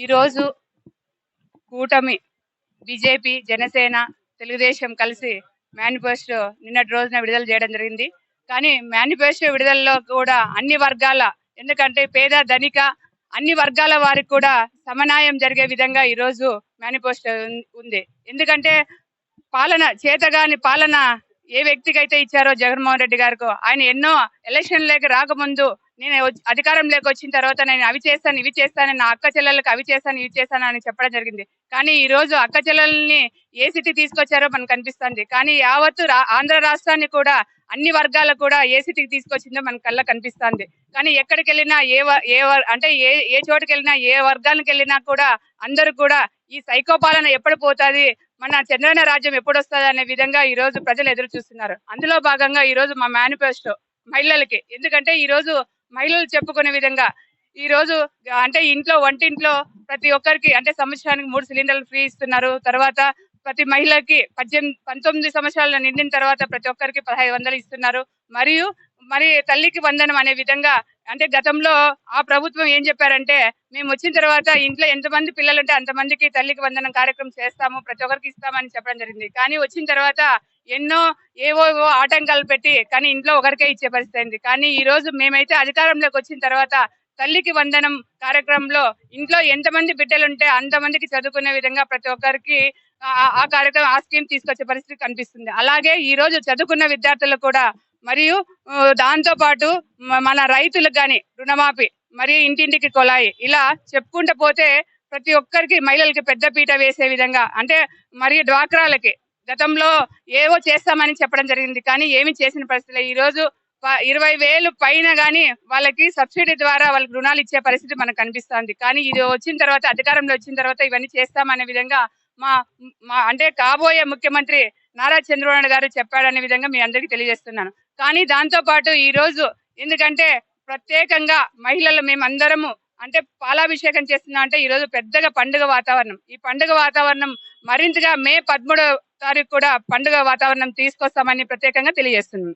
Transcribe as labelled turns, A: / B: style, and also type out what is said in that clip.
A: ఈరోజు కూటమి బీజేపీ జనసేన తెలుగుదేశం కలిసి మేనిఫెస్టో నిన్నటి రోజున విడుదల చేయడం జరిగింది. కానీ మేనిఫెస్టో విడుదలలో కూడా అన్ని వర్గాల ఎందుకంటే పేద ధనిక అన్ని వర్గాల వారికి కూడా సమన్వయం జరిగే విధంగా ఈరోజు మేనిఫెస్టో ఉంది. ఎందుకంటే పాలన చేతగాని పాలన ఏ వ్యక్తికైతే ఇచ్చారో జగన్మోహన్ రెడ్డి గారికి ఆయన ఎన్నో ఎలక్షన్లోకి రాకముందు నేను అధికారం అధికారంలోకి వచ్చిన తర్వాత నేను అవి చేస్తాను ఇవి చేస్తాను నా అక్క చెల్లెలకు అవి చేస్తాను ఇవి చేస్తాను అని చెప్పడం జరిగింది. కానీ ఈ రోజు అక్క చెల్లెల్ని ఏ సిటీ తీసుకొచ్చారో మనకు కనిపిస్తుంది కానీ యావత్తు రా- ఆంధ్ర రాష్ట్రాన్ని కూడా అన్ని వర్గాలకు కూడా ఏ సిటీకి తీసుకొచ్చిందో మన కళ్ళ కనిపిస్తుంది కానీ ఎక్కడికి వెళ్ళినా ఏ వ- ఏ వ- అంటే ఏ ఏ చోటుకి వెళ్ళినా ఏ వర్గానికి వెళ్ళినా కూడా అందరూ కూడా ఈ సైకోపాలన ఎప్పుడు పోతుంది మన చంద్రన రాజ్యం ఎప్పుడు వస్తుంది అనే విధంగా ఈ రోజు ప్రజలు ఎదురు చూస్తున్నారు. అందులో భాగంగా ఈ రోజు మా మేనిఫెస్టో మహిళలకి. ఎందుకంటే ఈ రోజు మహిళలు చెప్పుకునే విధంగా ఈ రోజు అంటే ఇంట్లో వంటింట్లో ప్రతి ఒక్కరికి అంటే సంవత్సరానికి మూడు సిలిండర్లు ఫ్రీ ఇస్తున్నారు. తర్వాత ప్రతి మహిళకి పద్దెనిమిది పంతొమ్మిది సంవత్సరాలు నిండిన తర్వాత ప్రతి ఒక్కరికి పదహైదు వందలు ఇస్తున్నారు. మరియు మరి తల్లికి వందనం అనే విధంగా అంటే గతంలో ఆ ప్రభుత్వం ఏం చెప్పారంటే మేము వచ్చిన తర్వాత ఇంట్లో ఎంతమంది పిల్లలు ఉంటే అంతమందికి తల్లికి వందనం కార్యక్రమం చేస్తాము ప్రతి ఒక్కరికి ఇస్తామని చెప్పడం జరిగింది. కానీ వచ్చిన తర్వాత ఎన్నో ఏవో ఆటంకాలు పెట్టి కానీ ఇంట్లో ఒకరికే ఇచ్చే పరిస్థితి అయింది. కానీ ఈ రోజు మేమైతే అధికారంలోకి వచ్చిన తర్వాత తల్లికి వందనం కార్యక్రమంలో ఇంట్లో ఎంతమంది బిడ్డలు ఉంటే అంతమందికి చదువుకునే విధంగా ప్రతి ఒక్కరికి ఆ- కార్యక్రమం ఆ స్కీమ్ తీసుకొచ్చే పరిస్థితి కనిపిస్తుంది. అలాగే ఈ రోజు చదువుకున్న విద్యార్థులకు కూడా మరియు దాంతో పాటు మన రైతులకు కానీ రుణమాఫీ మరియు ఇంటింటికి కొలాయి ఇలా చెప్పుకుంటూ పోతే ప్రతి ఒక్కరికి మహిళలకి పెద్ద పీట వేసే విధంగా అంటే మరియు డ్వాక్రాలకి గతంలో ఏవో చేస్తామని చెప్పడం జరిగింది. కానీ ఏమి చేసిన పరిస్థితి ఈ రోజు ప- ఇరవై వేలు పైన కానీ వాళ్ళకి సబ్సిడీ ద్వారా వాళ్ళకి రుణాలు ఇచ్చే పరిస్థితి మనకు కనిపిస్తుంది. కానీ ఇది వచ్చిన తర్వాత అధికారంలో వచ్చిన తర్వాత ఇవన్నీ చేస్తామనే విధంగా మా మా అంటే కాబోయే ముఖ్యమంత్రి నారా చంద్రబాబు గారు చెప్పాడనే విధంగా మీ అందరికీ తెలియజేస్తున్నాను. కానీ దాంతో పాటు ఈ రోజు ఎందుకంటే ప్రత్యేకంగా మహిళలు మేమందరము అంటే పాలాభిషేకం చేస్తున్నా అంటే ఈరోజు పెద్దగా పండుగ వాతావరణం. ఈ పండుగ వాతావరణం మరింతగా మే పదమూడవ తారీఖు కూడా పండుగ వాతావరణం తీసుకొస్తామని ప్రత్యేకంగా తెలియజేస్తున్నాం